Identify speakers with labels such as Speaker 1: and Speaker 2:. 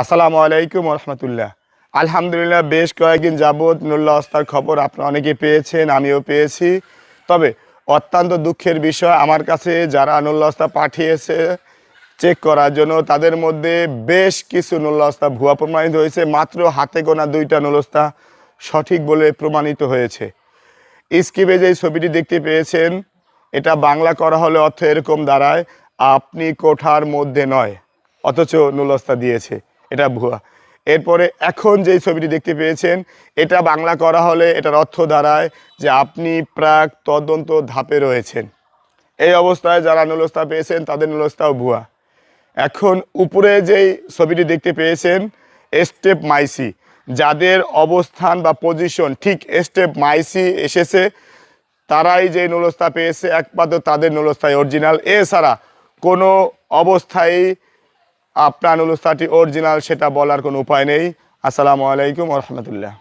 Speaker 1: আসসালামু আলাইকুম রহমতুল্লাহ আলহামদুলিল্লাহ, বেশ কয়েকদিন যাবৎ নুল্লাহ অস্তার খবর আপনারা অনেকে পেয়েছেন, আমিও পেয়েছি। তবে অত্যন্ত দুঃখের বিষয়, আমার কাছে যারা অস্তা পাঠিয়েছে চেক করার জন্য, তাদের মধ্যে বেশ কিছু নুল্লাস্তা ভুয়া প্রমাণিত হয়েছে, মাত্র হাতে গোনা দুইটা নুলস্তা সঠিক বলে প্রমাণিত হয়েছে। স্কিপে যে ছবিটি দেখতে পেয়েছেন, এটা বাংলা করা হলে অর্থ এরকম দাঁড়ায়, আপনি কোঠার মধ্যে নয়, অথচ নুলস্তা দিয়েছে। এটা ভুয়া। এরপরে এখন যেই ছবিটি দেখতে পেয়েছেন, এটা বাংলা করা হলে এটার অর্থ দাঁড়ায় যে আপনি প্রাক তদন্ত ধাপে রয়েছেন। এই অবস্থায় যারা নুলস্তা পেয়েছেন, তাদের নুলস্তাও ভুয়া। এখন উপরে যেই ছবিটি দেখতে পেয়েছেন, স্টেপ মাইসি, যাদের অবস্থান বা পজিশন ঠিক স্টেপ মাইসি এসেছে, তারাই যে নুলস্তা পেয়েছে, একমাত্র তাদের নুলস্তায় অরিজিনাল। এছাড়া কোনো অবস্থায় আপনার নুলস্তাটি অরিজিনাল সেটা বলার কোনো উপায় নেই। আসসালামু আলাইকুম রহমতুল্লাহ।